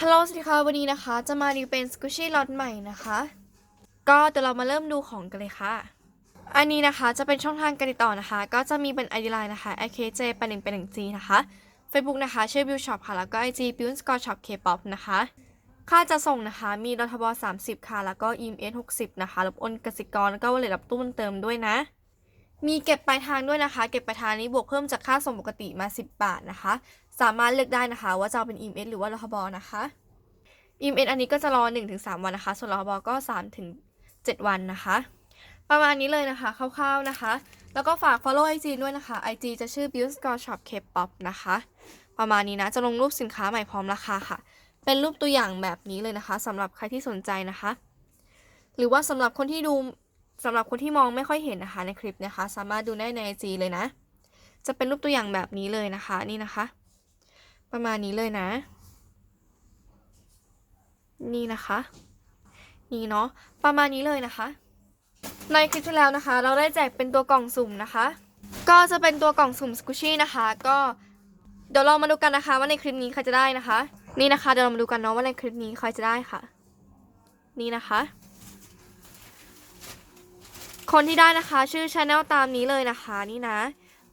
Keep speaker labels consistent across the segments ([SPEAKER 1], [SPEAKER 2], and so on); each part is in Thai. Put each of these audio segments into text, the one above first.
[SPEAKER 1] ฮัลโหลสวัสดีค่ะวันนี้นะคะ จะมารีวิวเป็นสกูชี่ล็อตใหม่นะคะ ก็เดี๋ยวเรามาเริ่มดูของกันเลยค่ะ อันนี้นะคะจะเป็นช่องทางการติดต่อนะคะ ก็จะมีเป็น ID Line นะคะ ikj 8 1 8 1 g นะคะ Facebook นะคะ ชื่อ Bill Shop ค่ะ แล้วก็ IG Bill Score Shop K-pop นะคะ ค่าจะส่งนะคะ มีรทบ30 ค่ะ แล้วก็ EMS 60 นะคะรบโอนกสิกร แล้วก็วอลเล็ตรับตู้มันเติมด้วยนะ มีเก็บปลายทางด้วยนะคะ เก็บปลายทางนี้บวกเพิ่มจากค่าส่งปกติมา 10 บาทนะคะ สามารถเลือกได้นะคะ ว่าจะเอาเป็น EMS หรือว่ารทบนะคะ EMS อันนี้ก็จะรอ 1-3 วันนะคะ ส่วนรทบก็ 3-7 วันนะคะ ประมาณนี้เลยนะคะคร่าวๆนะคะ แล้วก็ฝาก follow IG ด้วยนะคะ IG จะชื่อ Build Score Shop K-pop นะคะ ประมาณนี้นะ จะลงรูปสินค้าใหม่พร้อมราคาค่ะ เป็นรูปตัวอย่างแบบนี้เลยนะคะสำหรับใครที่สนใจนะคะ หรือว่าสำหรับคนที่ดูสำหรับคนที่มองไม่ค่อยเห็นนะคะในคลิปนะคะ สามารถดูได้ใน IG เลยนะ จะเป็นรูปตัวอย่างแบบนี้เลยนะคะ นี่นะคะ ประมาณนี้เลยนะ นี่นะคะ นี่เนาะประมาณนี้เลยนะคะ ในคลิปที่แล้วนะคะ เราได้แจกเป็นตัวกล่องสุ่มนะคะ ก็จะเป็นตัวกล่องสุ่มสกูชี่นะคะ ก็เดี๋ยวเรามาดูกันนะคะ ว่าในคลิปนี้ใครจะได้นะคะ นี่นะคะเดี๋ยวเรามาดูกันเนาะว่าในคลิปนี้ใครจะได้ค่ะ นี่นะคะ คนที่ได้นะคะ ชื่อช anel ตามนี้เลยนะคะ นี่นะ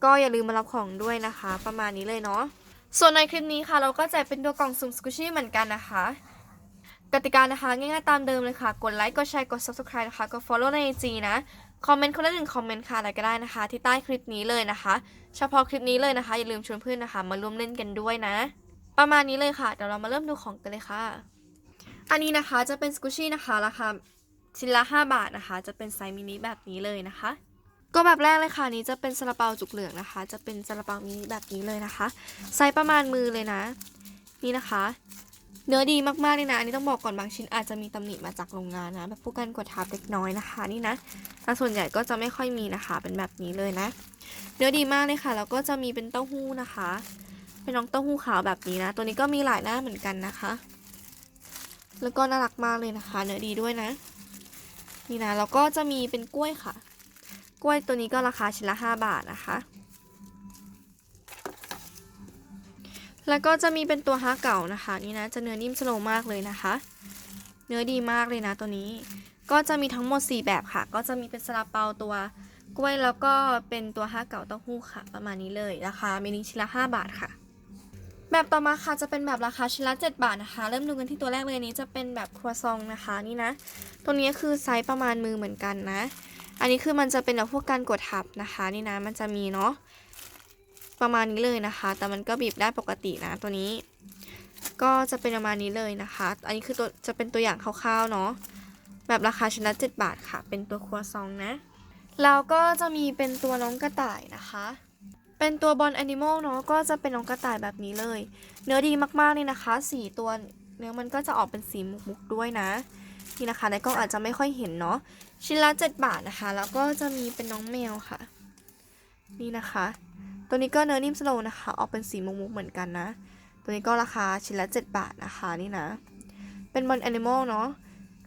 [SPEAKER 1] ก็อย่าลืมมารับของด้วยนะคะ ประมาณนี้เลยเนาะ ส่วนในคลิปนี้ค่ะ เราก็แจกเป็นตัวกล่องสุ่มสกูชี่เหมือนกันนะคะ กติกานะคะ ง่ายๆตามเดิมเลยค่ะ กดไลค์กดแชร์กด subscribe นะคะกด follow ใน IG นะคอมเมนต์คนละหนึ่งคอมเมนต์ค่ะอะไรก็ได้นะคะ ที่ใต้คลิปนี้เลยนะคะ เฉพาะคลิปนี้เลยนะคะ อย่าลืมชวนเพื่อนนะคะ มาร่วมเล่นกันด้วยนะ ประมาณนี้เลยค่ะเดี๋ยวเรามาเริ่มดูของกันเลยค่ะ อันนี้นะคะจะเป็นสกูชี่นะคะราคาชิ้นละ 5 บาทนะคะ จะเป็นไซส์มินิแบบนี้เลยนะคะ ก็แบบแรกเลยค่ะนี้จะเป็นซาลาเปาจุกเหลืองนะคะ จะเป็นซาลาเปามินิแบบนี้เลยนะคะไซส์ประมาณมือเลยนะ นี่นะคะ เนื้อดีมากๆเลยนะ อันนี้ต้องบอกก่อนบางชิ้นอาจจะมีตำหนิมาจากโรงงานนะแบบผู้กันกดทับเล็กน้อยนะคะนี่นะแต่ส่วนใหญ่ก็จะไม่ค่อยมีนะคะ เป็นแบบนี้เลยนะ เนื้อดีมากเลยค่ะแล้วก็จะมีเป็นเต้าหู้นะคะ เป็นน้องเต้าหู้ขาวแบบนี้นะ ตัวนี้ก็มีหลายหน้าเหมือนกันนะคะ แล้วก็น่ารักมากเลยนะคะ เนื้อดีด้วยนะ นี่นะแล้วก็จะมีเป็นกล้วยค่ะ กล้วยตัวนี้ก็ราคาชิ้นละ 5 บาทนะคะ แล้วก็จะมีเป็นตัวฮาเก่านะคะ นี่นะจะเนื้อนิ่มสโลมากเลยนะคะ เนื้อดีมากเลยนะตัวนี้ ก็จะมีทั้งหมด 4 แบบค่ะ ก็จะมีเป็นซาลาเปาตัวกล้วยแล้วก็เป็นตัวฮาเก่าเต้าหู้ค่ะ ประมาณนี้เลยราคามินิชิ้นละ 5 บาทค่ะ แบบต่อมาค่ะจะเป็นแบบราคาชิ้นละ7บาทนะคะ เริ่มดูกันที่ตัวแรกเลยนนี้จะเป็นแบบครัวซองนะคะนี่นะ ตัวนี้คือไซส์ประมาณมือเหมือนกันนะ อันนี้คือมันจะเป็นแบบพวกการกดทับนะคะนี่นะมันจะมีเนาะประมาณนี้เลยนะคะ แต่มันก็บีบได้ปกตินะตัวนี้ ก็จะเป็นประมาณนี้เลยนะคะ อันนี้คือตัวจะเป็นตัวอย่างคร่าวๆเนาะแบบราคาชนะ7บาทค่ะ เป็นตัวครัวซองนะแล้วก็จะมีเป็นตัวน้องกระต่ายนะคะ เป็นตัวบอลแอนิมอลเนาะก็จะเป็นน้องกระต่ายแบบนี้เลย เนื้อดีมากๆเลยนะคะสีตัวเนื้อมันก็จะออกเป็นสีมุกๆด้วยนะนี่นะคะในกล้องอาจจะไม่ค่อยเห็นเนาะ ชิ้นละ7บาทนะคะ แล้วก็จะมีเป็นน้องแมวค่ะ นี่นะคะ ตัวนี้ก็เนื้อนิ่มสโลว์นะคะ ออกเป็นสีมุกๆเหมือนกันนะ ตัวนี้ก็ราคาชิ้นละ7บาทนะคะนี่นะ เป็นบอลแอนิมอลเนาะ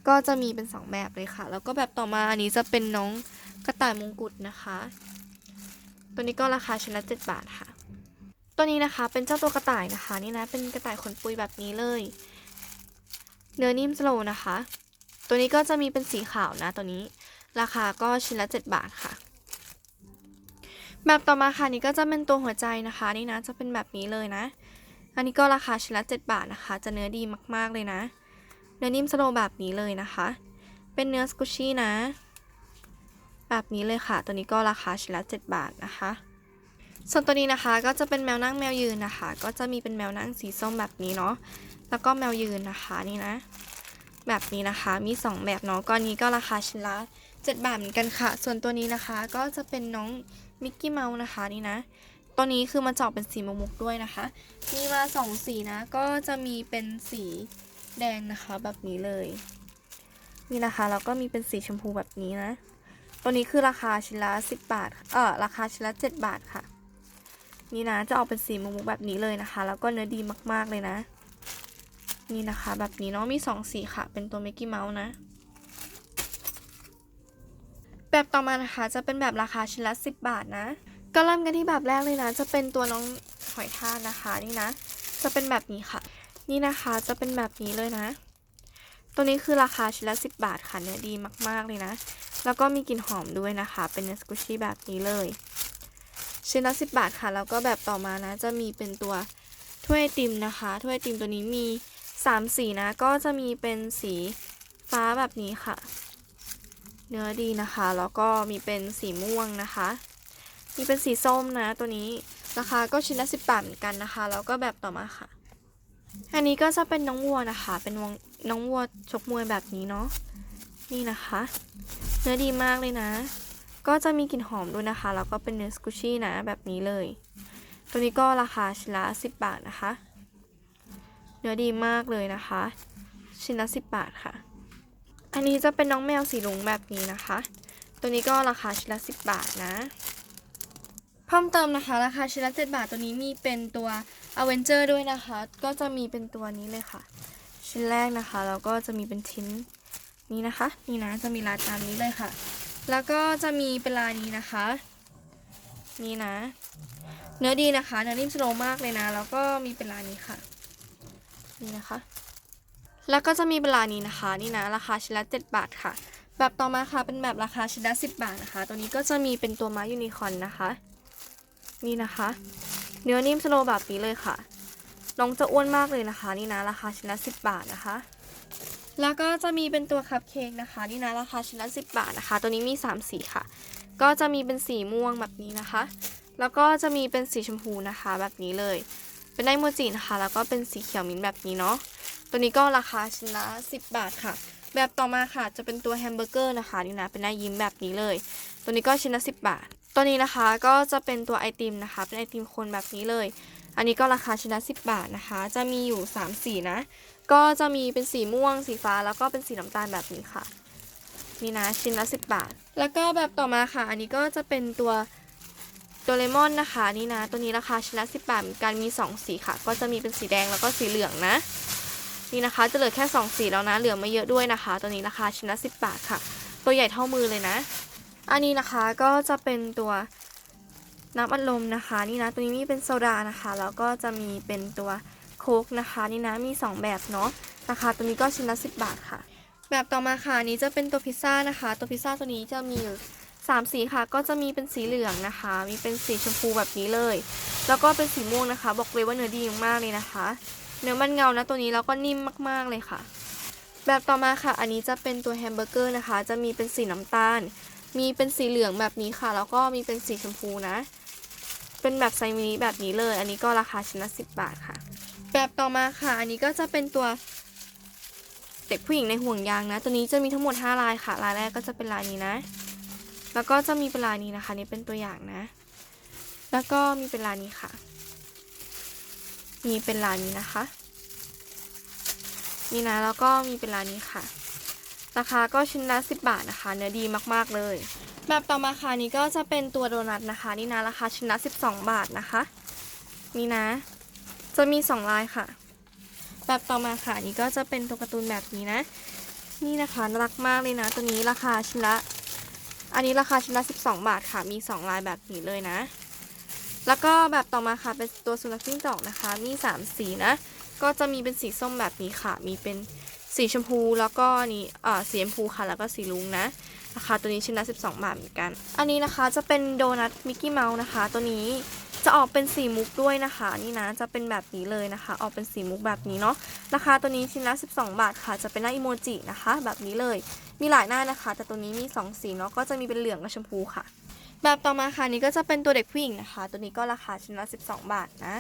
[SPEAKER 1] ก็จะมีเป็น 2 แบบเลยค่ะ แล้วก็แบบต่อมาอันนี้จะเป็นน้องกระต่ายมงกุฎนะคะ ตัวนี้ก็ราคาชิ้นละ7บาทค่ะ ตัวนี้นะคะเป็นเจ้าตัวกระต่ายนะคะ นี่นะ เป็นกระต่ายขนปุยแบบนี้เลย เนื้อนิ่มสโลว์นะคะ ตัวนี้ก็จะมีเป็นสีขาวนะตัวนี้ ราคาก็ชิ้นละ 7 บาทค่ะ แบบต่อมาค่ะนี่ก็จะเป็นตัวหัวใจนะคะ นี่นะจะเป็นแบบนี้เลยนะ อันนี้ก็ราคาชิ้นละ 7 บาทนะคะ จะเนื้อดีมากๆเลยนะ เนื้อนิ่มสโลแบบนี้เลยนะคะ เป็นเนื้อสกูชี่นะ แบบนี้เลยค่ะ ตัวนี้ก็ราคาชิ้นละ 7 บาทนะคะส่วนตัวนี้นะคะก็จะเป็นแมวนั่งแมวยืนนะคะ ก็จะมีเป็นแมวนั่งสีส้มแบบนี้เนาะแล้วก็แมวยืนนะคะนี่นะ แบบนี้นะคะ มี 2 แบบเนาะก้อนนี้ก็ราคาชิ้นละ7บาทเหมือนกันค่ะ ส่วนตัวนี้นะคะก็จะเป็นน้องมิกกี้เมาส์นะคะนี่นะตัวนี้คือมันจะออกเป็นสีมุกด้วยนะคะ มีมาสองสีนะ ก็จะมีเป็นสีแดงนะคะแบบนี้เลย นี่นะคะแล้วก็มีเป็นสีชมพูแบบนี้นะ ตัวนี้คือราคาชิ้นละ10 บาท เออราคาชิ้นละ7บาทค่ะ นี่นะจะออกเป็นสีมุกแบบนี้เลยนะคะ แล้วก็เนื้อดีมากๆเลยนะ นี่นะคะ แบบนี้เนาะมีสองสีค่ะ เป็นตัวมิกกี้เมาส์นะ แบบต่อมานะคะ จะเป็นแบบราคาชิ้นละ 10 บาทนะ ก็เริ่มกันที่แบบแรกเลยนะ จะเป็นตัวน้องหอยทากนะคะนี่นะ จะเป็นแบบนี้ค่ะ นี่นะคะจะเป็นแบบนี้เลยนะ ตัวนี้คือราคาชิ้นละ 10 บาทค่ะเนื้อดีมาก ๆเลยนะ แล้วก็มีกลิ่นหอมด้วยนะคะ เป็นเนสกุชี่แบบนี้เลยชิ้นละ10 บาทค่ะ แล้วก็แบบต่อมานะ จะมีเป็นตัวถ้วยติมนะคะ ถ้วยติมตัวนี้มี 3สีนะก็จะมีเป็นสีฟ้าแบบนี้ค่ะ เนื้อดีนะคะ แล้วก็มีเป็นสีม่วงนะคะ มีเป็นสีส้มนะตัวนี้ราคาก็ชิ้นละ10บาทเหมือนกันนะคะ แล้วก็แบบต่อมาค่ะ อันนี้ก็จะเป็นน้องวัวนะคะ เป็นวงน้องวัวชกมวยแบบนี้เนาะ นี่นะคะ เนื้อดีมากเลยนะ ก็จะมีกลิ่นหอมด้วยนะคะ แล้วก็เป็นเนื้อสกูชี่นะแบบนี้เลย ตัวนี้ก็ราคาชิ้นละ10บาทนะคะ เนื้อดีมากเลยนะคะ ชิ้นละ10บาทค่ะ อันนี้จะเป็นน้องแมวสีลุงแบบนี้นะคะ ตัวนี้ก็ราคาชิ้นละ10บาทนะ เพิ่มเติมนะคะ ราคาชิ้นละ7บาทตัวนี้มีเป็นตัว a v e n g e r ด้วยนะคะ ก็จะมีเป็นตัวนี้เลยค่ะ ชิ้นแรกนะคะแล้วก็จะมีเป็นชิ้นนี้นะคะ นี่นะจะมีลายตามนี้เลยค่ะ แล้วก็จะมีเป็นลายนี้นะคะ นี่นะ เนื้อดีนะคะเนื้อนิ่มสโลมากเลยนะ แล้วก็มีเป็นลายนี้ค่ะ นี่นะคะ แล้วก็จะมีเป็นลานี้นะคะนี่นะราคาชิ้นละ7บาทค่ะ แบบต่อมาค่ะเป็นแบบราคาชิ้นละ10 บาทนะคะ ตัวนี้ก็จะมีเป็นตัวม้ายูนิคอร์นนะคะ นี่นะคะ เนื้อนิ่มสโลแบบนี้เลยค่ะ น้องจะอ้วนมากเลยนะคะ นี่นะราคาชิ้นละ10 บาทนะคะ แล้วก็จะมีเป็นตัวคัพเค้กนะคะ นี่นะราคาชิ้นละ10 บาทนะคะ ตัวนี้มี 3 สีค่ะ ก็จะมีเป็นสีม่วงแบบนี้นะคะ แล้วก็จะมีเป็นสีชมพูนะคะแบบนี้เลย เป็นไดโมจินะคะ แล้วก็เป็นสีเขียวมิ้นแบบนี้เนาะ ตัวนี้ก็ราคาชิ้นละ 10 บาทค่ะ แบบต่อมาค่ะ จะเป็นตัวแฮมเบอร์เกอร์นะคะนี่นะ เป็นหน้ายิ้มแบบนี้เลย ตัวนี้ก็ชิ้นละ 10 บาท ตัวนี้นะคะก็จะเป็นตัวไอติมนะคะ เป็นไอติมคนแบบนี้เลย อันนี้ก็ราคาชิ้นละ 10 บาทนะคะ จะมีอยู่ 3 สีนะ ก็จะมีเป็นสีม่วง สีฟ้า แล้วก็เป็นสีน้ำตาลแบบนี้ค่ะนี่นะชิ้นละ 10 บาท แล้วก็แบบต่อมาค่ะ อันนี้ก็จะเป็นตัว โดเรมอนนะคะนี่นะ ตัวนี้ราคาชิ้นละ10 บาทเหมือนกันมี 2 สีค่ะ ก็จะมีเป็นสีแดงแล้วก็สีเหลืองนะ นี่นะคะจะเหลือแค่ 2 สีแล้วนะ เหลือไม่เยอะด้วยนะคะ ตัวนี้ราคาชิ้นละ10 บาทค่ะ ตัวใหญ่เท่ามือเลยนะ อันนี้นะคะก็จะเป็นตัวน้ำอัดลมนะคะ นี่นะ ตัวนี้มีเป็นโซดานะคะ แล้วก็จะมีเป็นตัวโค้กนะคะ นี่นะมี 2 แบบเนาะราคาตัวนี้ก็ชิ้นละ10 บาทค่ะ แบบต่อมาค่ะนนี้จะเป็นตัวพิซซ่านะคะ ตัวพิซซ่าตัวนี้จะมีอยู่ สามสีค่ะก็จะมีเป็นสีเหลืองนะคะ มีเป็นสีชมพูแบบนี้เลย แล้วก็เป็นสีม่วงนะคะ บอกเลยว่าเนื้อดีมากเลยนะคะ เนื้อมันเงานะตัวนี้แล้วก็นิ่มมากๆเลยค่ะ แบบต่อมาค่ะ อันนี้จะเป็นตัวแฮมเบอร์เกอร์นะคะ จะมีเป็นสีน้ำตาล มีเป็นสีเหลืองแบบนี้ค่ะ แล้วก็มีเป็นสีชมพูนะ เป็นแบบไซมินิแบบนี้เลย อันนี้ก็ราคาชิ้นละ10 บาทค่ะ แบบต่อมาค่ะ อันนี้ก็จะเป็นตัวเด็กผู้หญิงในห่วงยางนะ ตัวนี้จะมีทั้งหมด 5 ลายค่ะ ลายแรกก็จะเป็นลายนี้นะ แล้วก็จะมีเป็นลายนี้นะคะนี่เป็นตัวอย่างนะ แล้วก็มีเป็นลายนี้ค่ะ มีเป็นลายนี้นะคะ นี่นะแล้วก็มีเป็นลายนี้ค่ะ ราคาก็ชิ้นละ10 บาทนะคะ เนื้อดีมากๆเลย แบบต่อมาค่ะนี้ก็จะเป็นตัวโดนัทนะคะ นี่นะราคาชิ้นละ12 บาทนะคะ นี่นะ จะมี 2 ลายค่ะ แบบต่อมาค่ะนี่ก็จะเป็นตัวการ์ตูนแบบนี้นะ นี่นะคะน่ารักมากเลยนะ ตัวนี้ราคาชิ้นละ อันนี้ราคาชิ้นละ 12 บาทค่ะ มี 2 ลายแบบนี้เลยนะ แล้วก็แบบต่อมาค่ะ เป็นตัวสุนัขจิ้งจอกนะคะ มี 3 สีนะ ก็จะมีเป็นสีส้มแบบนี้ค่ะ มีเป็นสีชมพูแล้วก็นี่อ่าสีชมพูค่ะ แล้วก็สีลุงนะ ราคาตัวนี้ชิ้นละ 12 บาทเหมือนกัน อันนี้นะคะจะเป็นโดนัทมิกกี้เมาส์นะคะ ตัวนี้จะออกเป็นสีมุกด้วยนะคะ นี่นะจะเป็นแบบนี้เลยนะคะ ออกเป็นสีมุกแบบนี้เนาะราคาตัวนี้ชิ้นละ 12 บาทค่ะ จะเป็นหน้าอิโมจินะคะ แบบนี้เลย มีหลายหน้านะคะ แต่ตัวนี้มี 2 สีเนาะก็จะมีเป็นเหลืองกับชมพูค่ะ แบบต่อมาค่ะนี่ก็จะเป็นตัวเด็กผู้หญิงนะคะ ตัวนี้ก็ราคาชิ้นละ12 บาทนะ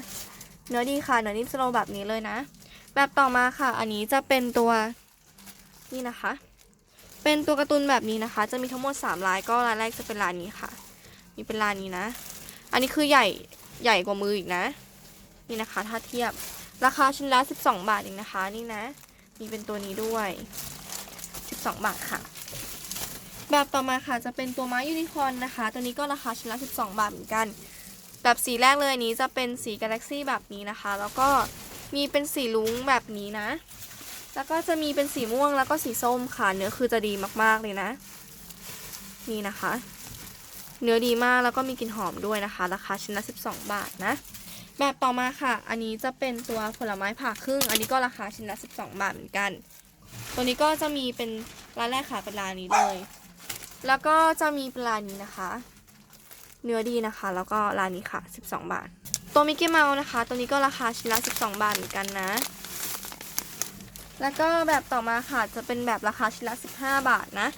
[SPEAKER 1] เนื้อดีค่ะเนื้อนิ่มสโลแบบนี้เลยนะ แบบต่อมาค่ะ อันนี้จะเป็นตัวนี่นะคะ เป็นตัวการ์ตูนแบบนี้นะคะ จะมีทั้งหมด3ลายก็ลายแรกจะเป็นลายนี้ค่ะมีเป็นลายนี้นะ อันนี้คือใหญ่ใหญ่กว่ามืออีกนะ นี่นะคะ ถ้าเทียบราคาชิ้นละ12 บาทเองนะคะ นี่นะ มีเป็นตัวนี้ด้วย 12 บาทค่ะ แบบต่อมาค่ะจะเป็นตัวไม้ยูนิคอร์นนะคะ ตัวนี้ก็ราคาชิ้นละ 12 บาทเหมือนกัน แบบสีแรกเลยนนี้จะเป็นสีกาแล็กซี่แบบนี้นะคะ แล้วก็มีเป็นสีลุ้งแบบนี้นะ แล้วก็จะมีเป็นสีม่วงแล้วก็สีส้มค่ะ เนื้อคือจะดีมากๆเลยนะ นี่นะคะ เนื้อดีมากแล้วก็มีกลิ่นหอมด้วยนะคะ ราคาชิ้นละ 12 บาทนะแบบต่อมาค่ะ อันนี้จะเป็นตัวผลไม้ผ่าครึ่ง อันนี้ก็ราคาชิ้นละ 12 บาทเหมือนกัน ตัวนี้ก็จะมีเป็นร้านแรกค่ะเป็นร้านนี้เลย แล้วก็จะมีเป็นร้านนี้นะคะ เนื้อดีนะคะ แล้วก็ร้านนี้ค่ะ 12 บาท ตัวมิกกี้เมาส์นะคะ ตัวนี้ก็ราคาชิ้นละ 12 บาทเหมือนกันนะ แล้วก็แบบต่อมาค่ะจะเป็นแบบราคาชิ้นละ 15 บาทนะ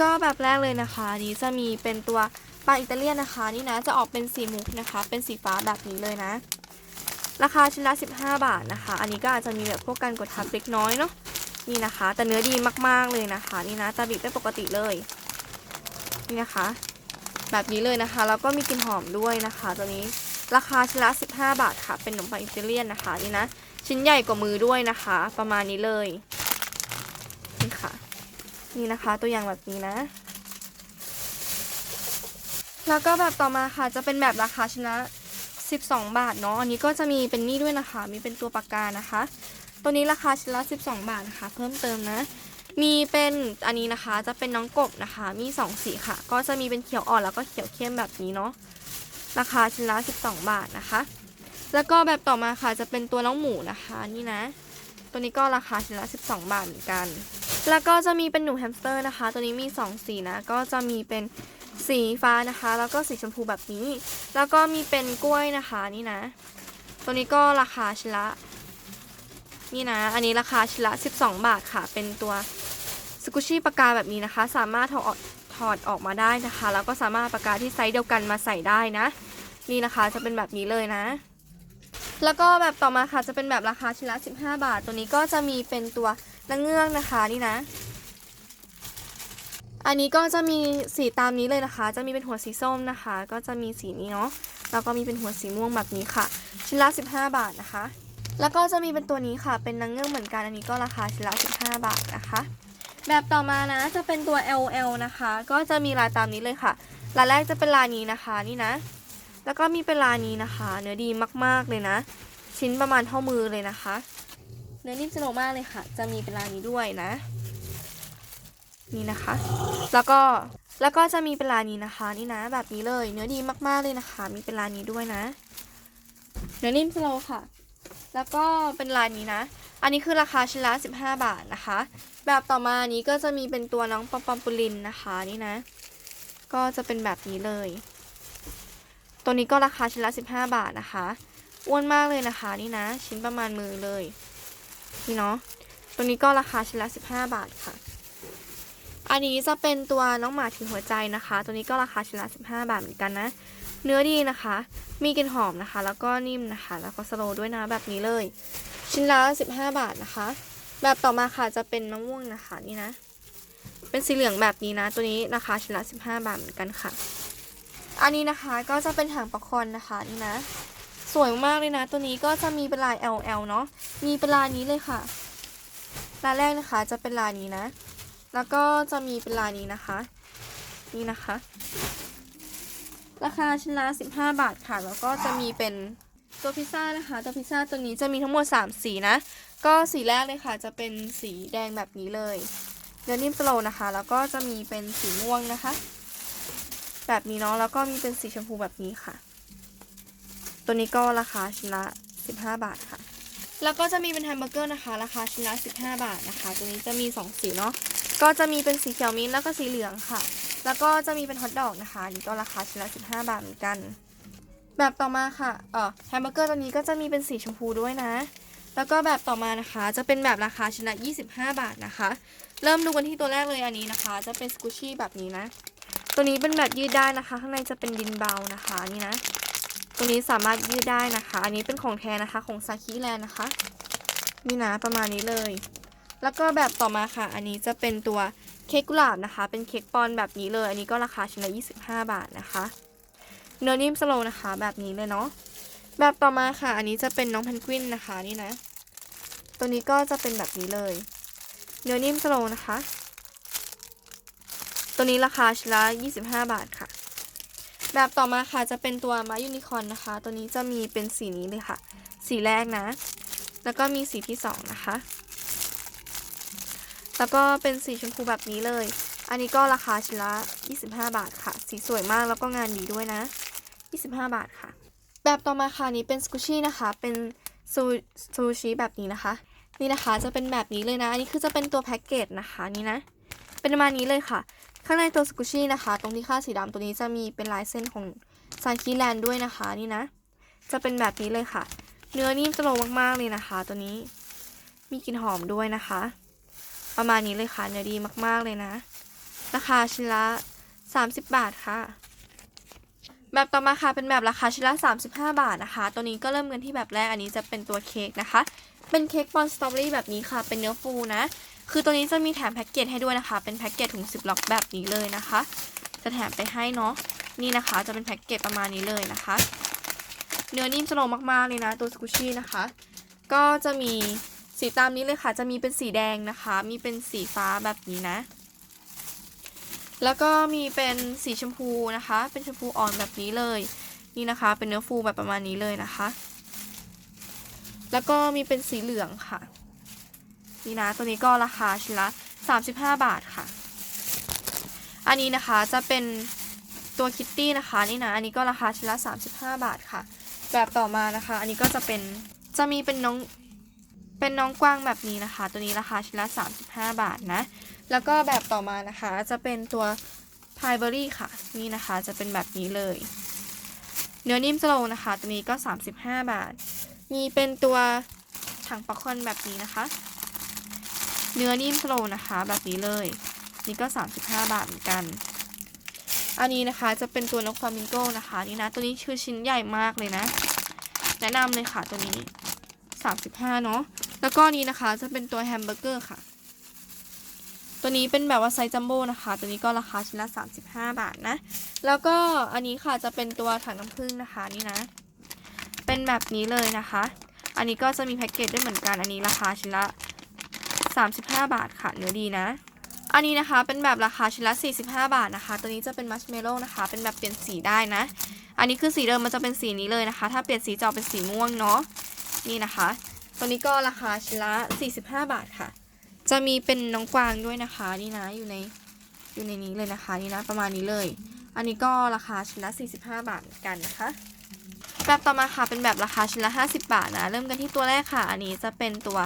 [SPEAKER 1] ก็แบบแรกเลยนะคะนนี้จะมีเป็นตัวปลาอิตาเลียนนะคะ นี่นะจะออกเป็นสีมุกนะคะ เป็นสีฟ้าแบบนี้เลยนะ ราคาชิ้นละ 15 บาทนะคะ อันนี้ก็อาจจะมีแบบพวกการกดทับเล็กน้อยเนาะนี่นะคะ แต่เนื้อดีมากๆเลยนะคะ นี่นะจะบีบได้ปกติเลย นี่นะคะ แบบนี้เลยนะคะ แล้วก็มีกลิ่นหอมด้วยนะคะ ตัวนี้ราคาชิ้นละ 15 บาทค่ะ เป็นขนมปังอิตาเลียนนะคะ นี่นะ ชิ้นใหญ่กว่ามือด้วยนะคะ ประมาณนี้เลย นี่ค่ะ นี่นะคะ ตัวอย่างแบบนี้นะแล้วก็แบบต่อมาค่ะจะเป็นแบบราคาชิ้นละ 12 บาทเนาะอันนี้ก็จะมีเป็นนี่ด้วยนะคะ มีเป็นตัวปากกานะคะ ตัวนี้ราคาชิ้นละ 12 บาทนะคะ เพิ่มเติมนะ มีเป็นอันนี้นะคะจะเป็นน้องกบนะคะ มี 2 สีค่ะ ก็จะมีเป็นเขียวอ่อนแล้วก็เขียวเข้มแบบนี้เนาะราคาชิ้นละ 12 บาทนะคะ แล้วก็แบบต่อมาค่ะจะเป็นตัวน้องหมูนะคะนี่นะ ตัวนี้ก็ราคาชิ้นละ 12 บาทเหมือนกัน แล้วก็จะมีเป็นหนูแฮมสเตอร์นะคะ ตัวนี้มี 2 สีนะ ก็จะมีเป็น สีฟ้านะคะ แล้วก็สีชมพูแบบนี้ แล้วก็มีเป็นกล้วยนะคะนี่นะ ตัวนี้ก็ราคาชิ้นละนี่นะ อันนี้ราคาชิ้นละ 12 บาทค่ะ เป็นตัวสกุชี่ปากกาแบบนี้นะคะ สามารถถอดถอดออกมาได้นะคะ แล้วก็สามารถปากกาที่ไซส์เดียวกันมาใส่ได้นะ นี่นะคะจะเป็นแบบนี้เลยนะ แล้วก็แบบต่อมาค่ะจะเป็นแบบราคาชิ้นละ 15 บาท ตัวนี้ก็จะมีเป็นตัวนางเงือกนะคะนี่นะ อันนี้ก็จะมีสีตามนี้เลยนะคะ จะมีเป็นหัวสีส้มนะคะ ก็จะมีสีนี้เนาะ แล้วก็มีเป็นหัวสีม่วงแบบนี้ค่ะ ชิ้นละ 15 บาทนะคะ แล้วก็จะมีเป็นตัวนี้ค่ะ เป็นนางเงือกเหมือนกัน อันนี้ก็ราคาชิ้นละ 15 บาทนะคะ แบบต่อมานะ จะเป็นตัว LL นะคะ ก็จะมีลายตามนี้เลยค่ะ ลายแรกจะเป็นลายนี้นะคะ นี่นะ แล้วก็มีเป็นลายนี้นะคะ เนื้อดีมากๆเลยนะ ชิ้นประมาณเท่ามือเลยนะคะ เนื้อนิ่มสนว์มากเลยค่ะ จะมีเป็นลายนี้ด้วยนะ นี่นะคะ แล้วก็แล้วก็จะมีเป็นลายนี้นะคะ นี่นะ แบบนี้เลย เนื้อดีมากๆเลยนะคะ มีเป็นลายนี้ด้วยนะ เนื้อนิ่มสโลค่ะ แล้วก็เป็นลายนี้นะ อันนี้คือราคาชิ้นละ15 บาทนะคะ แบบต่อมานี้ก็จะมีเป็นตัวน้องปอมปอมปูลินนะคะนี่นะ ก็จะเป็นแบบนี้เลย ตัวนี้ก็ราคาชิ้นละ15 บาทนะคะอ้วนมากเลยนะคะนี่นะ ชิ้นประมาณมือเลย นี่เนาะตัวนี้ก็ราคาชิ้นละ15 บาทค่ะ อันนี้จะเป็นตัวน้องหมาถึงหัวใจนะคะ ตัวนี้ก็ราคาชิ้นละ15 บาทเหมือนกันนะ เนื้อดีนะคะ มีกลิ่นหอมนะคะ แล้วก็นิ่มนะคะ แล้วก็สโลด้วยนะแบบนี้เลย ชิ้นละ15 บาทนะคะ แบบต่อมาค่ะจะเป็นมะม่วงนะคะนี่นะ เป็นสีเหลืองแบบนี้นะ ตัวนี้ราคาชิ้นละ15 บาทเหมือนกันค่ะ อันนี้นะคะก็จะเป็นหางปลาคอนนะคะนี่นะ สวยมากเลยนะ ตัวนี้ก็จะมีเป็นลาย LL เนาะ มีเป็นลายนี้เลยค่ะลายแรกนะคะจะเป็นลายนี้นะ แล้วก็จะมีเป็นลายนี้นะคะ นี่นะคะ ราคาชิ้นละ15 บาทค่ะ แล้วก็จะมีเป็นตัวพิซซ่านะคะ ตัวพิซซ่าตัวนี้จะมีทั้งหมด 3 สีนะ ก็สีแรกเลยค่ะ จะเป็นสีแดงแบบนี้เลยเนื้อนิ่มโลว์นะคะ แล้วก็จะมีเป็นสีม่วงนะคะ แบบนี้เนาะ แล้วก็มีเป็นสีชมพูแบบนี้ค่ะ ตัวนี้ก็ราคาชิ้นละ15 บาทค่ะ แล้วก็จะมีเป็นแฮมเบอร์เกอร์นะคะ ราคาชิ้นละ15 บาทนะคะ ตัวนี้จะมี 2 สีเนาะ ก็จะมีเป็นสีเขียวมิ้นท์แล้วก็สีเหลืองค่ะ แล้วก็จะมีเป็นฮอทดอกนะคะนี่ก็ราคาชิ้นละ15 บาทเหมือนกัน แบบต่อมาค่ะเอ่อแฮมเบอร์เกอร์ตัวนี้ก็จะมีเป็นสีชมพูด้วยนะ แล้วก็แบบต่อมานะคะจะเป็นแบบราคาชิ้นละ25 บาทนะคะ เริ่มดูกันที่ตัวแรกเลยอันนี้นะคะ จะเป็นสกูชี่แบบนี้นะ ตัวนี้เป็นแบบยืดได้นะคะ ข้างในจะเป็นดินเบานะคะนี่นะตัวนี้สามารถยืดได้นะคะ อันนี้เป็นของแท้นะคะ ของซาคิแลนนะคะนี่นะประมาณนี้เลย แล้วก็แบบต่อมาค่ะ อันนี้จะเป็นตัวเค้กกุหลาบนะคะ เป็นเค้กปอนแบบนี้เลย อันนี้ก็ราคาชิ้นละ 25 บาทนะคะ เนื้อนิ่มสโลนะคะ แบบนี้เลยเนาะ แบบต่อมาค่ะ อันนี้จะเป็นน้องเพนกวินนะคะนี่นะ ตัวนี้ก็จะเป็นแบบนี้เลย เนื้อนิ่มสโลนะคะ ตัวนี้ราคาชิ้นละ 25 บาทค่ะ แบบต่อมาค่ะจะเป็นตัวมายูนิคอร์นนะคะ ตัวนี้จะมีเป็นสีนี้เลยค่ะ สีแรกนะ แล้วก็มีสีที่สองนะคะ แล้วก็เป็นสีชมพูแบบนี้เลย อันนี้ก็ราคาชิ้นละ 25 บาทค่ะ สีสวยมากแล้วก็งานดีด้วยนะ 25 บาทค่ะ แบบต่อมาค่ะนี้เป็นสกูชี่นะคะ เป็นซูซูชิแบบนี้นะคะ นี่นะคะจะเป็นแบบนี้เลยนะ อันนี้คือจะเป็นตัวแพ็กเกจนะคะนี่นะ เป็นประมาณนี้เลยค่ะ ข้างในตัวสกูชี่นะคะ ตรงที่ค่าดสีดำตัวนี้จะมีเป็นลายเส้นของซานคีแลนด์ด้วยนะคะนี่นะ จะเป็นแบบนี้เลยค่ะ เนื้อนิ่มจะลงมากๆเลยนะคะ ตัวนี้ มีกลิ่นหอมด้วยนะคะ ประมาณนี้เลยค่ะเนื้อดีมาก ๆ เลยนะ ราคาชิ้นละ 30 บาทค่ะ แบบต่อมาค่ะเป็นแบบราคาชิ้นละ35 บาทนะคะ ตัวนี้ก็เริ่มกันที่แบบแรกอันนี้จะเป็นตัวเค้กนะคะ เป็นเค้กปอนสตรอเบอรี่แบบนี้ค่ะ เป็นเนื้อฟูนะ คือตัวนี้จะมีแถมแพ็กเกจให้ด้วยนะคะ เป็นแพ็กเกจถุงซิปล็อกแบบนี้เลยนะคะ จะแถมไปให้เนาะ นี่นะคะจะเป็นแพ็กเกจประมาณนี้เลยนะคะ เนื้อนิ่มจะลมากๆเลยนะตัวสกูชี่นะคะ ก็จะมี สีตามนี้เลยค่ะ จะมีเป็นสีแดงนะคะ มีเป็นสีฟ้าแบบนี้นะ แล้วก็มีเป็นสีชมพูนะคะ เป็นชมพูอ่อนแบบนี้เลย นี่นะคะ เป็นเนื้อฟูแบบประมาณนี้เลยนะคะ แล้วก็มีเป็นสีเหลืองค่ะ นี่นะ ตัวนี้ก็ราคาชิ้นละ 35 บาทค่ะ อันนี้นะคะจะเป็นตัวคิตตี้นะคะนี่นะ อันนี้ก็ราคาชิ้นละ 35 บาทค่ะ แบบต่อมานะคะ อันนี้ก็จะเป็นจะมีเป็นน้อง เป็นน้องกวางแบบนี้นะคะ ตัวนี้ราคาชิ้นละ 35 บาทนะ แล้วก็แบบต่อมานะคะจะเป็นตัวพายเบอรี่ค่ะ นี่นะคะจะเป็นแบบนี้เลย เนื้อนิ่มสโลว์นะคะ ตัวนี้ก็ 35 บาท มีเป็นตัวถังป๊อปคอร์นแบบนี้นะคะ เนื้อนิ่มสโลว์นะคะแบบนี้เลย นี่ก็ 35 บาทเหมือนกัน อันนี้นะคะจะเป็นตัวนกฟลามิงโก้นะคะนี่นะ ตัวนี้คือชิ้นใหญ่มากเลยนะ แนะนำเลยค่ะตัวนี้ 35 เนาะ แล้วก็นี้นะคะจะเป็นตัวแฮมเบอร์เกอร์ค่ะ ตัวนี้เป็นแบบว่าไซส์จัมโบ้นะคะ ตัวนี้ก็ราคาชิ้นละ 35 บาทนะ แล้วก็อันนี้ค่ะจะเป็นตัวถังน้ำผึ้งนะคะนี่นะ เป็นแบบนี้เลยนะคะ อันนี้ก็จะมีแพ็กเกจด้วยเหมือนกัน อันนี้ราคาชิ้นละ 35 บาทค่ะเนื้อดีนะอันนี้นะคะเป็นแบบราคาชิ้นละ 45 บาทนะคะ ตัวนี้จะเป็นมัชเมลโล่นะคะ เป็นแบบเปลี่ยนสีได้นะ อันนี้คือสีเดิมมันจะเป็นสีนี้เลยนะคะ ถ้าเปลี่ยนสีจะอเป็นสีม่วงเนาะ นี่นะคะตัวนี้ก็ราคาชิ้นละ 45 บาทค่ะ จะมีเป็นน้องกวางด้วยนะคะ นี่นะอยู่ในอยู่ในนี้เลยนะคะนี่นะประมาณนี้เลย อันนี้ก็ราคาชิ้นละ 45 บาทเหมือนกันนะคะแบบต่อมาค่ะเป็นแบบราคาชิ้นละ 50 บาทนะเริ่มกันที่ตัวแรกค่ะ อันนี้จะเป็นตัว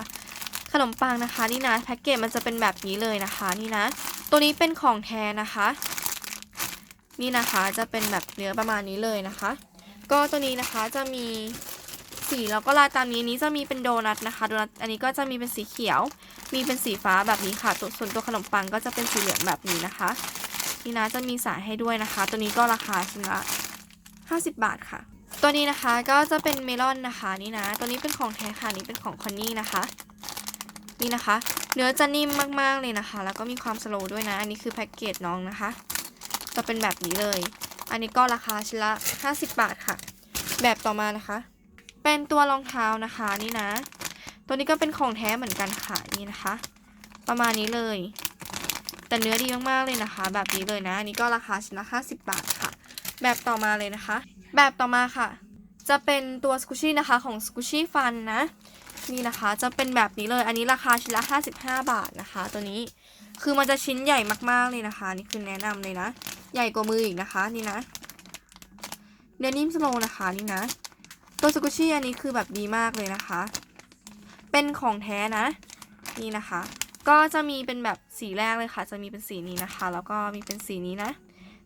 [SPEAKER 1] ขนมปังนะคะ นี่นะแพ็กเกจมันจะเป็นแบบนี้เลยนะคะนี่นะ ตัวนี้เป็นของแท้นะคะ นี่นะคะจะเป็นแบบเนื้อประมาณนี้เลยนะคะ ก็ตัวนี้นะคะจะมี สีแล้วก็ลายตามนี้นี้จะมีเป็นโดนัทนะคะโดนัทอันนี้ก็จะมีเป็นสีเขียว มีเป็นสีฟ้าแบบนี้ค่ะตัวส่วนตัวขนมปังก็จะเป็นสีเหลืองแบบนี้นะคะนี่นะจะมีสายให้ด้วยนะคะ ตัวนี้ก็ราคาชิ้นละ50 บาทค่ะ ตัวนี้นะคะก็จะเป็นเมลอนนะคะนี่นะ ตัวนี้เป็นของแท้ค่ะนี่เป็นของคอนนี่นะคะนี่นะคะ เนื้อจะนิ่มมากๆเลยนะคะ แล้วก็มีความสโลด้วยนะ อันนี้คือแพ็กเกจน้องนะคะ จะเป็นแบบนี้เลย อันนี้ก็ราคาชิ้นละ 50 บาทค่ะ แบบต่อมานะคะ เป็นตัวรองเท้านะคะนี่นะ ตัวนี้ก็เป็นของแท้เหมือนกันค่ะนี่นะคะ ประมาณนี้เลย แต่เนื้อดีมากๆเลยนะคะ แบบนี้เลยนะนนี้ก็ราคาชิ้นละ50บาทค่ะ แบบต่อมาเลยนะคะ แบบต่อมาค่ะ จะเป็นตัวสกูชี่นะคะของสกูชี่ฟันนะนี่นะคะจะเป็นแบบนี้เลย อันนี้ราคาชิ้นละ 55 บาทนะคะ ตัวนี้คือมันจะชิ้นใหญ่มากๆเลยนะคะ นี่คือแนะนำเลยนะ ใหญ่กว่ามืออีกนะคะ นี่นะเนื้อนิ่มสโลนะคะนี่นะ ตัวสกุชี่อันนี้คือแบบดีมากเลยนะคะ เป็นของแท้นะ นี่นะคะ ก็จะมีเป็นแบบสีแรกเลยค่ะ จะมีเป็นสีนี้นะคะ แล้วก็มีเป็นสีนี้นะ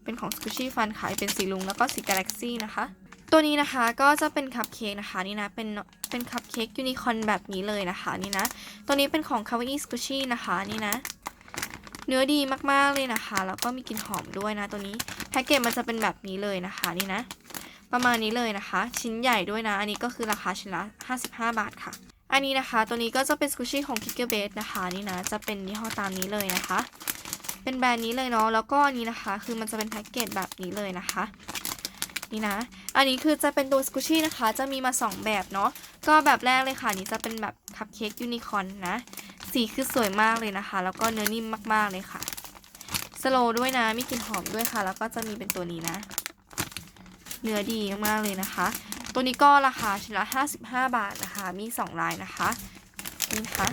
[SPEAKER 1] เป็นของสกุชี่ฟันขายเป็นสีลุงแล้วก็สีกาแล็กซี่นะคะ ตัวนี้นะคะก็จะเป็นคัพเค้กนะคะนี่นะ เป็นเป็นคัพเค้กยูนิคอร์นแบบนี้เลยนะคะนี่นะ ตัวนี้เป็นของคาวา i สกุชี่นะคะนี่นะเนื้อดีมากๆเลยนะคะ แล้วก็มีกลิ่นหอมด้วยนะตัวนี้ แพ็กเกจมันจะเป็นแบบนี้เลยนะคะ นี่นะ ประมาณนี้เลยนะคะ ชิ้นใหญ่ด้วยนะ อันนี้ก็คือราคาชิ้นละ 55 บาทค่ะ อันนี้นะคะ ตัวนี้ก็จะเป็นสกุชี่ของ k i c k e r b a s e นะคะนี่นะ จะเป็นยี่ห้อตามนี้เลยนะคะ เป็นแบรนด์นี้เลยเนาะ แล้วก็อันนี้นะคะ คือมันจะเป็นแพ็กเกจแบบนี้เลยนะคะ นี่นะ อันนี้คือจะเป็นตัวสกูชี่นะคะ จะมีมา 2 แบบเนาะ ก็แบบแรกเลยค่ะ นี่จะเป็นแบบคัพเค้กยูนิคอร์นนะ สีคือสวยมากเลยนะคะ แล้วก็เนื้อนิ่มมากๆเลยค่ะ สโลด้วยนะ มีกลิ่นหอมด้วยค่ะ แล้วก็จะมีเป็นตัวนี้นะ เนื้อดีมากๆเลยนะคะ ตัวนี้ก็ราคาชิ้นละ 55 บาทนะคะ มี 2 ลายนะคะ นี่นะคะ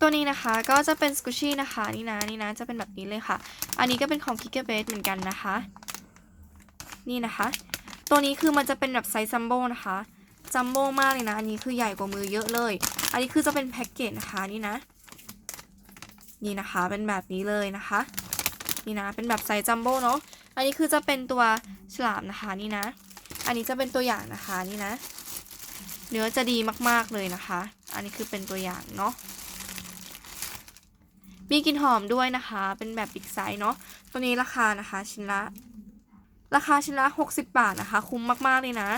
[SPEAKER 1] ตัวนี้นะคะก็จะเป็นสกูชี่นะคะ นี่นะนี่นะจะเป็นแบบนี้เลยค่ะ อันนี้ก็เป็นของ k i c k e r b a s e เหมือนกันนะคะ นี่นะคะ ตัวนี้คือมันจะเป็นแบบไซส์ซัมโบ้นะคะจัมโบ้มากเลยนะ อันนี้คือใหญ่กว่ามือเยอะเลย อันนี้คือจะเป็นแพ็กเกจนะคะนี่นะ นี่นะคะเป็นแบบนี้เลยนะคะ นี่นะเป็นแบบไซส์จัมโบ้เนาะ อันนี้คือจะเป็นตัวฉลามนะคะนี่นะ อันนี้จะเป็นตัวอย่างนะคะนี่นะ เนื้อจะดีมากๆเลยนะคะ อันนี้คือเป็นตัวอย่างเนาะ มีกลิ่นหอมด้วยนะคะ เป็นแบบบิ๊กไซส์เนาะ ตัวนี้ราคานะคะชิ้นละ ราคาชิ้นละ60 บาทนะคะ คุ้มมากๆเลยนะ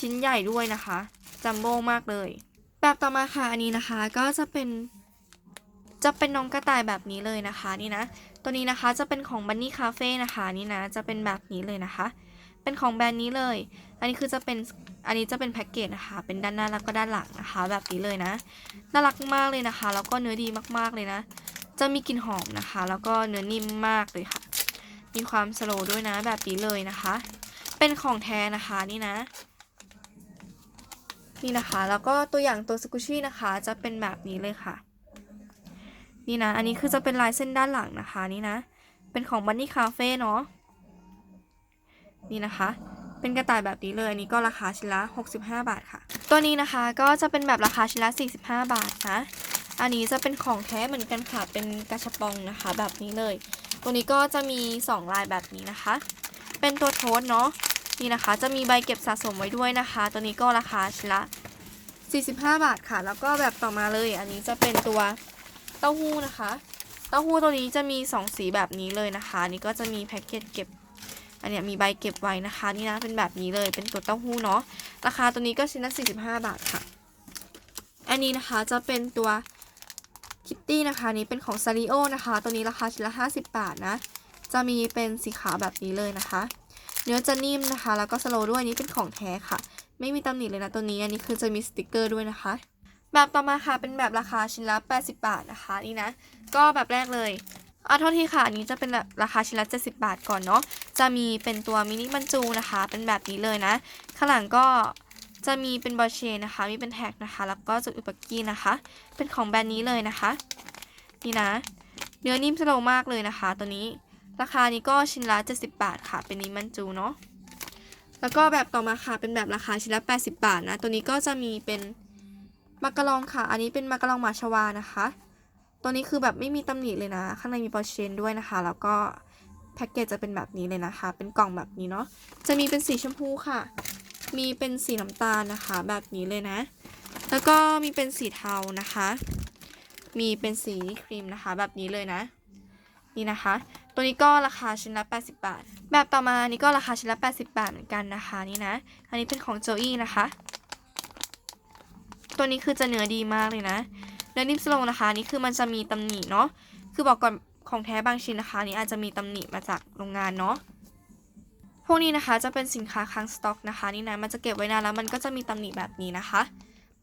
[SPEAKER 1] ชิ้นใหญ่ด้วยนะคะ จัมโบ้มากเลย แบบต่อมาค่ะอันนี้นะคะก็จะเป็น จะเป็นน้องกระต่ายแบบนี้เลยนะคะนี่นะ ตัวนี้นะคะจะเป็นของบันนี่คาเฟ่นะคะนี่นะจะเป็นแบบนี้เลยนะคะ เป็นของแบรนด์นี้เลย อันนี้คือจะเป็นอันนี้จะเป็นแพ็กเกจนะคะ เป็นด้านหน้าแล้วก็ด้านหลังนะคะ แบบนี้เลยนะน่ารักมากเลยนะคะ แล้วก็เนื้อดีมากๆเลยนะ จะมีกลิ่นหอมนะคะ แล้วก็เนื้อนิ่มมากเลยค่ะ มีความสโลด้วยนะแบบนี้เลยนะคะ เป็นของแท้นะคะนี่นะนี่นะคะ แล้วก็ตัวอย่างตัวสกุชี่นะคะ จะเป็นแบบนี้เลยค่ะ นี่นะ อันนี้คือจะเป็นลายเส้นด้านหลังนะคะ นี่นะ เป็นของบันนี่คาเฟ่เนาะ นี่นะคะ เป็นกระต่ายแบบนี้เลย อันนี้ก็ราคาชิ้นละ 65 บาทค่ะ ตัวนี้นะคะก็จะเป็นแบบราคาชิ้นละ 45 บาทนะ อันนี้จะเป็นของแท้เหมือนกันค่ะ เป็นกระชับปองนะคะ แบบนี้เลย ตัวนี้ก็จะมี 2 ลายแบบนี้นะคะ เป็นตัวโทสเนาะ นี่นะคะ จะมีใบเก็บสะสมไว้ด้วยนะคะ ตัวนี้ก็ราคาชิ้นละ 45 บาทค่ะ แล้วก็แบบต่อมาเลย อันนี้จะเป็นตัว เต้าหู้นะคะ เต้าหู้ตัวนี้จะมี 2 สีแบบนี้เลยนะคะ นี่ก็จะมีแพ็กเกจเก็บ อันเนี้ยมีใบเก็บไว้นะคะ นี่นะเป็นแบบนี้เลย เป็นตัวเต้าหู้เนาะ ราคาตัวนี้ก็ชิ้นละ45 บาทค่ะ อันนี้นะคะจะเป็นตัวคิตตี้นะคะนี้เป็นของซาริโอนะคะ ตัวนี้ราคาชิ้นละ50 บาทนะ จะมีเป็นสีขาวแบบนี้เลยนะคะ เนื้อจะนิ่มนะคะ แล้วก็สโลด้วยนนี้เป็นของแท้ค่ะ ไม่มีตำหนิเลยนะตัวนี้ อันนี้คือจะมีสติกเกอร์ด้วยนะคะ แบบต่อมาค่ะเป็นแบบราคาชิ้นละ 80 บาทนะคะนี่นะ ก็แบบแรกเลยอะโทษทีค่ะอันนี้จะเป็นแบบราคาชิ้นละ 70 บาทก่อนเนาะจะมีเป็นตัวมินิมันจูนะคะ เป็นแบบนี้เลยนะข้างหลังก็จะมีเป็นบอลเชนนะคะ มีเป็นแท็กนะคะ แล้วก็จุดอุปกี้นะคะ เป็นของแบรนด์นี้เลยนะคะ นี่นะ เนื้อนิ่มสโลมากเลยนะคะ ตัวนี้ ราคานี้ก็ชิ้นละ 70 บาทค่ะ เป็นนิมันจูเนาะ แล้วก็แบบต่อมาค่ะ เป็นแบบราคาชิ้นละ 80 บาทนะ ตัวนี้ก็จะมีเป็น มากะลองค่ะ อันนี้เป็นมากะลองหมาชวานะคะ ตัวนี้คือแบบไม่มีตำหนิเลยนะ ข้างในมีปอร์เชนด้วยนะคะ แล้วก็แพ็กเกจจะเป็นแบบนี้เลยนะคะ เป็นกล่องแบบนี้เนาะ จะมีเป็นสีชมพูค่ะ มีเป็นสีน้ำตาลนะคะ แบบนี้เลยนะ แล้วก็มีเป็นสีเทานะคะ มีเป็นสีครีมนะคะ แบบนี้เลยนะ นี่นะคะ ตัวนี้ก็ราคาชิ้นละ 80 บาท แบบต่อมานี่ก็ราคาชิ้นละ 80 บาทเหมือนกันนะคะ นี่นะ อันนี้เป็นของโจอี้นะคะ ตัวนี้คือจะเนื้อดีมากเลยนะเนื้อนิ่มสโลว์นะคะนี่คือมันจะมีตำหนิเนาะคือบอกก่อนของแท้บางชิ้นนะคะนี่อาจจะมีตำหนิมาจากโรงงานเนาะพวกนี้นะคะจะเป็นสินค้าค้างสต็อกนะคะนี่นะมันจะเก็บไว้นานแล้วมันก็จะมีตำหนิแบบนี้นะคะ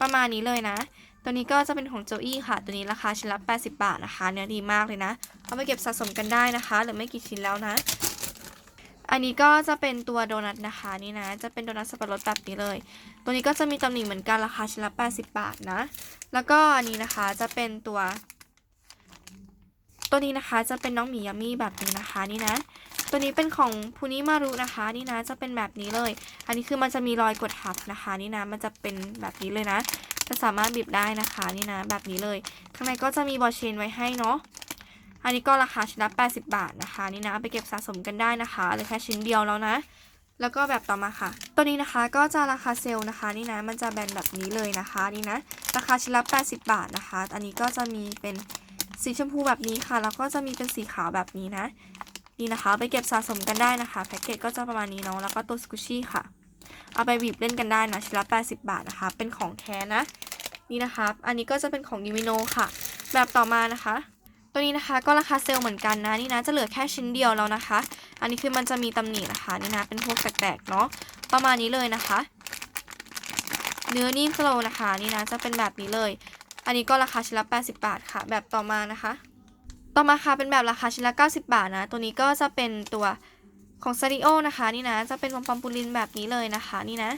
[SPEAKER 1] ประมาณนี้เลยนะ ตัวนี้ก็จะเป็นของโจอี้ค่ะ ตัวนี้ราคาชิ้นละ80 บาทนะคะ เนื้อดีมากเลยนะ เอาไปเก็บสะสมกันได้นะคะเหลือไม่กี่ชิ้นแล้วนะ อันนี้ก็จะเป็นตัวโดนัทนะคะนี่นะ จะเป็นโดนัทสับปะรดแบบนี้เลย ตัวนี้ก็จะมีตำหนิเหมือนกันราคาชิ้นละ80 บาทนะ แล้วก็อันนี้นะคะจะเป็นตัว ตัวนี้นะคะจะเป็นน้องหมียัมมี่แบบนี้นะคะนี่นะ ตัวนี้เป็นของพูนิมารุนะคะนี่นะจะเป็นแบบนี้เลย อันนี้คือมันจะมีรอยกดทับนะคะนี่นะมันจะเป็นแบบนี้เลยนะ จะสามารถบีบได้นะคะนี่นะแบบนี้เลย ข้างในก็จะมีบอเชนไว้ให้เนาะ อันนี้ก็ราคาชิ้นละ80 บาทนะคะ นี่นะไปเก็บสะสมกันได้นะคะเหลยแค่ชิ้นเดียวแล้วนะ แล้วก็แบบต่อมาค่ะ ตัวนี้นะคะก็จะราคาเซลล์นะคะ นี่นะมันจะแบนแบบนี้เลยนะคะนี่นะราคาชิ้นละ80 บาทนะคะ อันนี้ก็จะมีเป็นสีชมพูแบบนี้ค่ะ แล้วก็จะมีเป็นสีขาวแบบนี้นะ นี่นะคะไปเก็บสะสมกันได้นะคะแพ็กเกจก็จะประมาณนี้เนาะแล้วก็ตัวสกุชี่ค่ะ เอาไปบีบเล่นกันได้นะชิ้นละ80 บาทนะคะ เป็นของแท้นะ นี่นะคะ อันนี้ก็จะเป็นของยูมิโนค่ะ แบบต่อมานะคะ ตัวนี้นะคะก็ราคาเซลล์เหมือนกันนะนี่นะจะเหลือแค่ชิ้นเดียวแล้วนะคะ อันนี้คือมันจะมีตำหนินะคะนี่นะเป็นพวกแตกๆเนาะประมาณนี้เลยนะคะ เนื้อนิ่มสโลนะคะนี่นะจะเป็นแบบนี้เลย อันนี้ก็ราคาชิ้นละ 80 บาทค่ะ แบบต่อมานะคะ ต่อมาค่ะเป็นแบบราคาชิ้นละ 90 บาทนะ ตัวนี้ก็จะเป็นตัวของซาริโอนะคะนี่นะจะเป็นปอมปอมปูลินแบบนี้เลยนะคะนี่นะ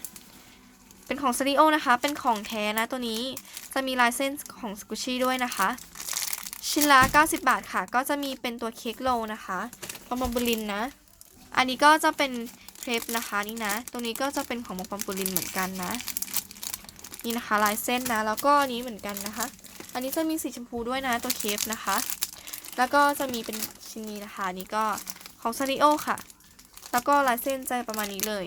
[SPEAKER 1] เป็นของซาริโอนะคะเป็นของแท้นะตัวนี้จะมีลายเส้นของสกุชี่ด้วยนะคะ ชิ้นละ 90 บาทค่ะ ก็จะมีเป็นตัวเค้กโลนะคะปอมปอมบูลินนะ อันนี้ก็จะเป็นเครปนะคะนี่นะ ตรงนี้ก็จะเป็นของมงคลปุรินเหมือนกันนะ นี่นะคะลายเส้นนะ แล้วก็อันนี้เหมือนกันนะคะ อันนี้จะมีสีชมพูด้วยนะตัวเครปนะคะ แล้วก็จะมีเป็นชิ้นนี้นะคะนนี่ก็ของซาริโอค่ะ แล้วก็ลายเส้นจะประมาณนี้เลย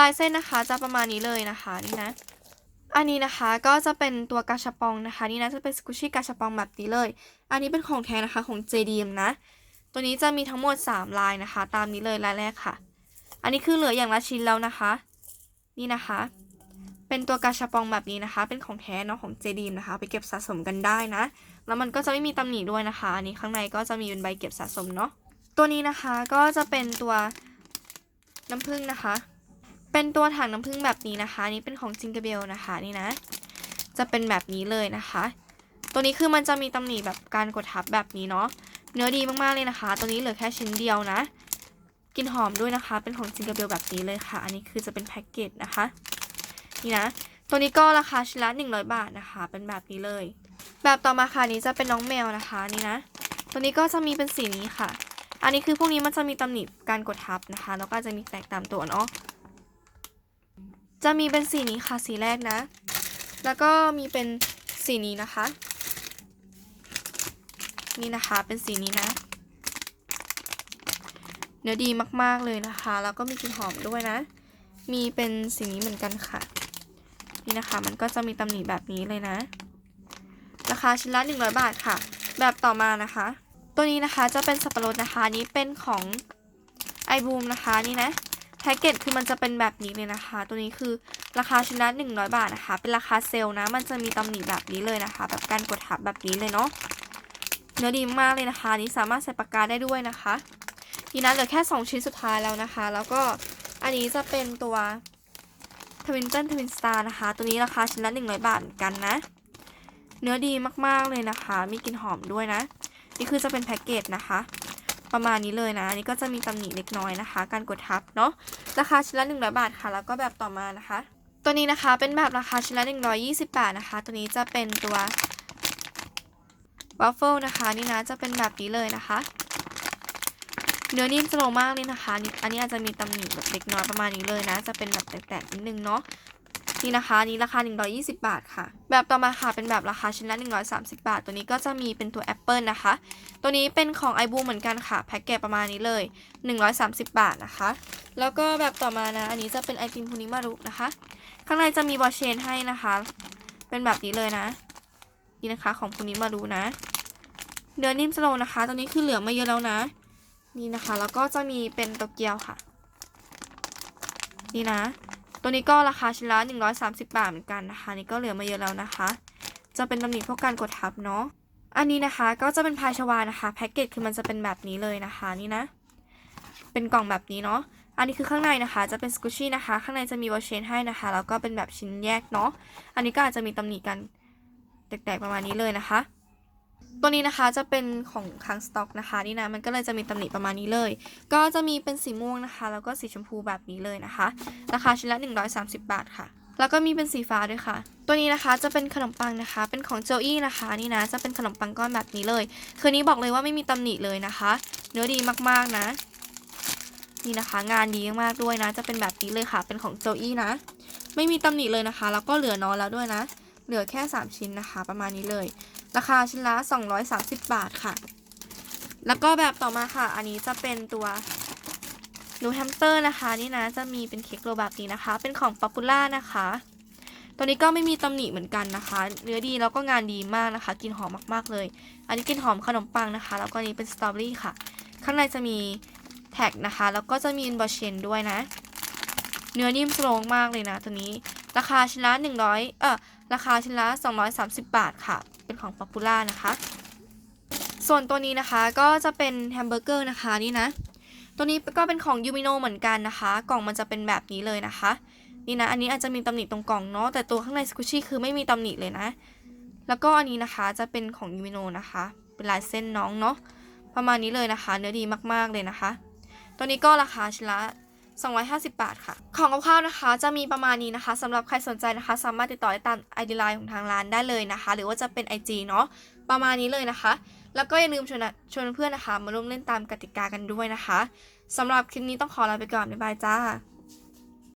[SPEAKER 1] ลายเส้นนะคะจะประมาณนี้เลยนะคะนี่นะ อันนี้นะคะก็จะเป็นตัวกาชาปองนะคะ นี่นะจะเป็นสกุชี่กาชาปองแบบนี้เลย อันนี้เป็นของแท้นะคะของ JDM นะ ตัวนี้จะมีทั้งหมด 3 ลายนะคะ ตามนี้เลยลายแรกค่ะ อันนี้คือเหลืออย่างละชิ้นแล้วนะคะ นี่นะคะ เป็นตัวกาชาปองแบบนี้นะคะ เป็นของแท้เนาะของ JDM นะคะ ไปเก็บสะสมกันได้นะ แล้วมันก็จะไม่มีตำหนิด้วยนะคะ อันนี้ข้างในก็จะมีเป็นใบเก็บสะสมเนาะตัวนี้นะคะก็จะเป็นตัวน้ำผึ้งนะคะ เป็นตัวถังน้ำผึ้งแบบนี้นะคะนี่เป็นของจิงเกเบลนะคะนี่นะ จะเป็นแบบนี้เลยนะคะ ตัวนี้คือมันจะมีตำหนิแบบการกดทับแบบนี้เนาะเนื้อดีมากๆเลยนะคะ ตัวนี้เหลือแค่ชิ้นเดียวนะกลินหอมด้วยนะคะ เป็นของจิงเกเบลแบบนี้เลยค่ะ อันนี้คือจะเป็นแพ็กเกจนะคะนี่นะ ตัวนี้ก็ราคาชิ้นละ100 บาทนะคะ เป็นแบบนี้เลย แบบต่อมาค่ะนนี้จะเป็นน้องแมวนะคะนี่นะ ตัวนี้ก็จะมีเป็นสีนี้ค่ะ อันนี้คือพวกนี้มันจะมีตำหนิการกดทับนะคะ แล้วก็จะมีแตกตามตัวเนาะ จะมีเป็นสีนี้ค่ะสีแรกนะ แล้วก็มีเป็นสีนี้นะคะ นี่นะคะเป็นสีนี้นะ เนื้อดีมากๆเลยนะคะ แล้วก็มีกลิ่นหอมด้วยนะ มีเป็นสีนี้เหมือนกันค่ะ นี่นะคะมันก็จะมีตำหนิแบบนี้เลยนะ ราคาชิ้นละ100 บาทค่ะ แบบต่อมานะคะ ตัวนี้นะคะจะเป็นสับปะรดนะคะนี้เป็นของไอบูมนะคะนี่นะ แพ็กเกจคือมันจะเป็นแบบนี้เลยนะคะ ตัวนี้คือราคาชิ้นละ100 บาทนะคะ เป็นราคาเซลล์นะ มันจะมีตำหนิแบบนี้เลยนะคะ แบบการกดทับแบบนี้เลยเนาะ เนื้อดีมากเลยนะคะ นี้สามารถใส่ปากกาได้ด้วยนะคะ ทีนั้นเหลือแค่ 2 ชิ้นสุดท้ายแล้วนะคะ แล้วก็อันนี้จะเป็นตัวทวินเติลทวินสตาร์นะคะ ตัวนี้ราคาชิ้นละ100 บาทเหมือนกันนะ เนื้อดีมากๆเลยนะคะ มีกลิ่นหอมด้วยนะ นี่คือจะเป็นแพ็กเกจนะคะ ประมาณนี้เลยนะ อันนี้ก็จะมีตำหนิเล็กน้อยนะคะ การกดทับเนาะ ราคาชิ้นละ100บาทค่ะ แล้วก็แบบต่อมานะคะ ตัวนี้นะคะเป็นแบบราคาชิ้นละ120บาทนะคะ ตัวนี้จะเป็นตัววัฟเฟิลนะคะนี่นะจะเป็นแบบนี้เลยนะคะเนื้อนิ่มสโลมากเลยนะคะ อันนี้อาจจะมีตำหนิแบบเล็กน้อยประมาณนี้เลยนะ จะเป็นแบบแตกๆนิดนึงเนาะ นี่นะคะนี้ราคา 120 บาทค่ะ แบบต่อมาค่ะเป็นแบบราคาชิ้นละ 130 บาท ตัวนี้ก็จะมีเป็นตัวแอปเปิลนะคะ ตัวนี้เป็นของไอบูเหมือนกันค่ะแพ็กเกจประมาณนี้เลย 130 บาทนะคะ แล้วก็แบบต่อมานะ อันนี้จะเป็นไอติมพูนิมารุนะคะ ข้างในจะมีบอเชนให้นะคะ เป็นแบบนี้เลยนะ นี่นะคะของพูนิมารุนะเนื้อนิ่มสโลนะคะ ตัวนี้คือเหลือมาเยอะแล้วนะ นี่นะคะ แล้วก็จะมีเป็นโตเกียวค่ะ นี่นะ ตัวนี้ก็ราคาชิ้นละ130 บาทเหมือนกันนะคะ นี่ก็เหลือมาเยอะแล้วนะคะ จะเป็นตำหนิพวกการกดทับเนาะ อันนี้นะคะก็จะเป็นพายชวานะคะแพ็กเกจคือมันจะเป็นแบบนี้เลยนะคะนี่นะ เป็นกล่องแบบนี้เนาะ อันนี้คือข้างในนะคะ จะเป็นสกูชี่นะคะ ข้างในจะมีวอชเชนให้นะคะ แล้วก็เป็นแบบชิ้นแยกเนาะ อันนี้ก็อาจจะมีตำหนิกันแตกๆประมาณนี้เลยนะคะ ตัวนี้นะคะจะเป็นของค้างสต็อกนะคะนี่นะมันก็เลยจะมีตำหนิประมาณนี้เลย ก็จะมีเป็นสีม่วงนะคะ แล้วก็สีชมพูแบบนี้เลยนะคะ ราคาชิ้นละ 130 บาทค่ะ แล้วก็มีเป็นสีฟ้าด้วยค่ะ ตัวนี้นะคะจะเป็นขนมปังนะคะ เป็นของเจลอี้นะคะนี่นะจะเป็นขนมปังก้อนแบบนี้เลย คืนนี้บอกเลยว่าไม่มีตำหนิเลยนะคะ เนื้อดีมากๆนะนี่นะคะ งานดีมากๆด้วยนะ จะเป็นแบบนี้เลยค่ะ เป็นของเจลอี้นะ ไม่มีตำหนิเลยนะคะ แล้วก็เหลือน้อยแล้วด้วยนะ เหลือแค่ 3 ชิ้นนะคะ ประมาณนี้เลย ราคาชิ้นละ 230 บาทค่ะ แล้วก็แบบต่อมาค่ะ อันนี้จะเป็นตัวนูแฮมสเตอร์นะคะนี่นะจะมีเป็นเค้กโรแบบนี้นะคะ เป็นของป๊อปปูล่านะคะ ตัวนี้ก็ไม่มีตำหนิเหมือนกันนะคะ เนื้อดีแล้วก็งานดีมากนะคะ กินหอมมากๆเลย อันนี้กินหอมขนมปังนะคะ แล้วก็นนี้เป็นสตรอเบอรี่ค่ะ ข้างในจะมีแท็กนะคะ แล้วก็จะมีอินบอเชนด้วยนะ เนื้อนิ่มสโลงมากเลยนะ ตัวนี้ ราคาชิ้นละ100เออราคาชิ้นละ230 บาทค่ะ เป็นของป๊อปปูล่านะคะ ส่วนตัวนี้นะคะก็จะเป็นแฮมเบอร์เกอร์นะคะนี่นะ ตัวนี้ก็เป็นของยูมิโนเหมือนกันนะคะ กล่องมันจะเป็นแบบนี้เลยนะคะ นี่นะ อันนี้อาจจะมีตำหนิตรงกล่องเนาะ แต่ตัวข้างในสกูชี่คือไม่มีตำหนิเลยนะ แล้วก็อันนี้นะคะจะเป็นของยูมิโนนะคะ เป็นลายเส้นน้องเนาะ ประมาณนี้เลยนะคะ เนื้อดีมากๆเลยนะคะ ตัวนี้ก็ราคาชิ้นละ 250 บาทค่ะ ของกับข้าวนะคะ จะมีประมาณนี้นะคะสำหรับใครสนใจนะคะ สามารถติดต่อได้ตามไอดีไลน์ของทางร้านได้เลยนะคะ หรือว่าจะเป็น IG เนาะประมาณนี้เลยนะคะ แล้วก็อย่าลืมชวนชวนเพื่อนนะคะ มาร่วมเล่นตามกติกากันด้วยนะคะสำหรับคลิปนี้ต้องขอลาไปก่อนบ๊ายบายจ้า